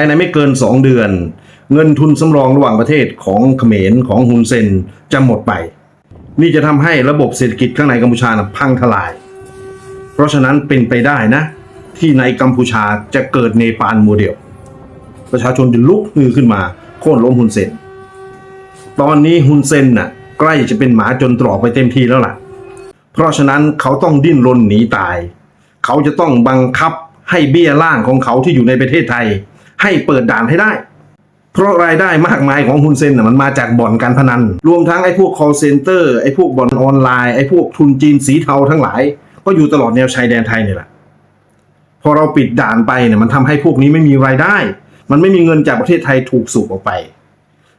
ายในไม่เกิน 2 เดือน เงินทุนสำรองระหว่างประเทศของเขมรของฮุนเซนจะหมดไป นี่จะทำให้ระบบเศรษฐกิจข้างในกัมพูชานะพังทลาย เพราะฉะนั้นเป็นไปได้นะ ที่ในกัมพูชาจะเกิดเนปาลโมเดล ประชาชนจะลุกฮือขึ้นมาโค่นล้มฮุนเซนตอนนี้ฮุนเซนน่ะใกล้จะเป็นหมาจนตรอกไปเต็มทีแล้วล่ะ เพราะฉะนั้นเขาต้องดิ้นรนหนีตาย เขาจะต้องบังคับให้เบี้ยล่างของเขาที่อยู่ในประเทศไทย ให้เปิดด่านให้ได้ เพราะรายได้มากมายของฮุนเซนน่ะมันมาจากบ่อนการพนัน รวมทั้งไอ้พวก call center ไอ้พวกบ่อนออนไลน์ไอ้พวกทุนจีนสีเทาทั้งหลาย ก็อยู่ตลอดแนวชายแดนไทยนี่แหละพอเราปิดด่านไปเนี่ยมันทำให้พวกนี้ไม่มีรายได้ มันไม่มีเงินจากประเทศไทยถูกสูบออกไป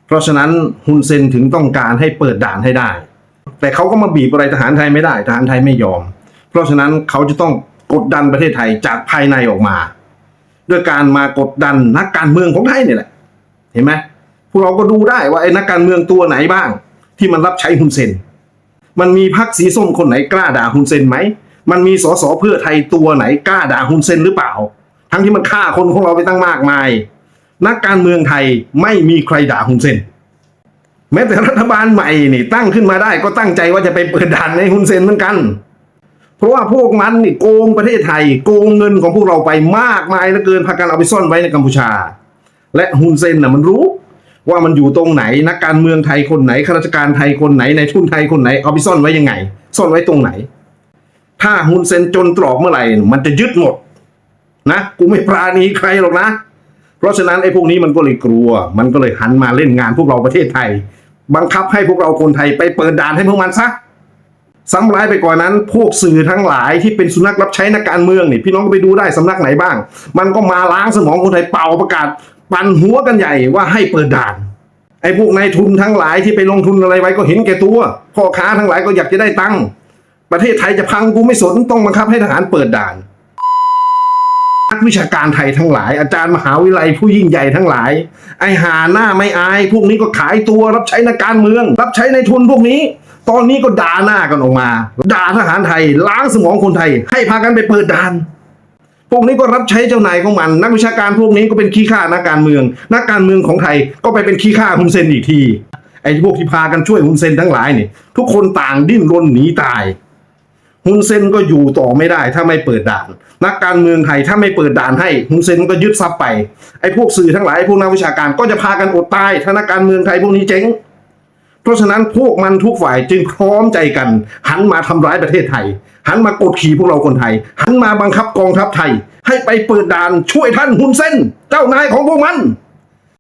เพราะฉะนั้นฮุนเซนถึงต้องการให้เปิดด่านให้ได้ แต่เขาก็มาบีบอะไรทหารไทยไม่ได้ทหารไทยไม่ยอม เพราะฉะนั้นเขาจะต้องกดดันประเทศไทยจากภายในออกมา ด้วยการมากดดันนักการเมืองของไทยเนี่ยแหละ เห็นไหมพวกเราก็ดูได้ว่าไอ้นักการเมืองตัวไหนบ้าง ที่มันรับใช้ฮุนเซน มันมีพรรคสีส้มคนไหนกล้าด่าฮุนเซนไหม มันมีสสเพื่อไทยตัวไหนกล้าด่าฮุนเซนหรือเปล่า ทั้งที่มันฆ่าคนของเราไปตั้งมากมาย นักการเมืองไทยไม่มีใครด่าฮุนเซนแม้แต่รัฐบาลใหม่นี่ตั้งขึ้นมาได้ก็ตั้งใจว่าจะไปเปิดด่านในฮุนเซนเหมือนกัน เพราะว่าพวกมันนี่โกงประเทศไทย โกงเงินของพวกเราไปมากมายเหลือเกินพากันเอาไปซ่อนไว้ในกัมพูชา และฮุนเซนน่ะมันรู้ว่ามันอยู่ตรงไหนนักการเมืองไทยคนไหนข้าราชการไทยคนไหนในทุนไทยคนไหนเอาไปซ่อนไว้ยังไง ซ่อนไว้ตรงไหน ถ้าฮุนเซนจนตรอกเมื่อไหร่มันจะยึดหมดนะกูไม่ปราณีใครหรอกนะ เพราะฉะนั้นไอ้พวกนี้มันก็เลยกลัว มันก็เลยหันมาเล่นงานพวกเราประเทศไทย บังคับให้พวกเราคนไทยไปเปิดด่านให้พวกมันซะ ซ้ำร้ายไปกว่านั้น พวกสื่อทั้งหลายที่เป็นสุนัขรับใช้นักการเมืองนี่พี่น้องก็ไปดูได้สำนักไหนบ้าง มันก็มาล้างสมองคนไทยเป่าประกาศ ปั่นหัวกันใหญ่ว่าให้เปิดด่านไอ้พวกนายทุนทั้งหลายที่ไปลงทุนอะไรไว้ก็เห็นแก่ตัวพ่อค้าทั้งหลายก็อยากจะได้ตังค์ประเทศไทยจะพังกูไม่สนต้องบังคับให้ทหารเปิดด่านนักวิชาการไทยทั้งหลาย อาจารย์มหาวิทยาลัยผู้ยิ่งใหญ่ทั้งหลาย ไอหาหน้าไม่อาย พวกนี้ก็ขายตัวรับใช้นักการเมือง รับใช้ในทุนพวกนี้ ตอนนี้ก็ด่าหน้ากันออกมา ด่าทหารไทย ล้างสมองคนไทย ให้พากันไปเปิดด่าน พวกนี้ก็รับใช้เจ้านายของมัน นักวิชาการพวกนี้ก็เป็นขี้ข้านักการเมือง นักการเมืองของไทยก็ไปเป็นขี้ข้าฮุนเซนอีกที ไอ้พวกที่พากันช่วยฮุนเซนทั้งหลายนี่ทุกคนต่างดิ้นรนหนีตายฮุนเซนก็อยู่ต่อไม่ได้ถ้าไม่เปิดด่าน นักการเมืองไทยถ้าไม่เปิดด่านให้ฮุนเซนก็ยึดทรัพย์ไปไอ้พวกสื่อทั้งหลายพวกนักวิชาการก็จะพากันอดตายถ้านักการเมืองไทยพวกนี้เจ๊ง เพราะฉะนั้นพวกมันทุกฝ่ายจึงพร้อมใจกัน หันมาทำร้ายประเทศไทย หันมากดขี่พวกเราคนไทย หันมาบังคับกองทัพไทย ให้ไปเปิดด่านช่วยท่านหุนเซนเจ้านายของพวกมัน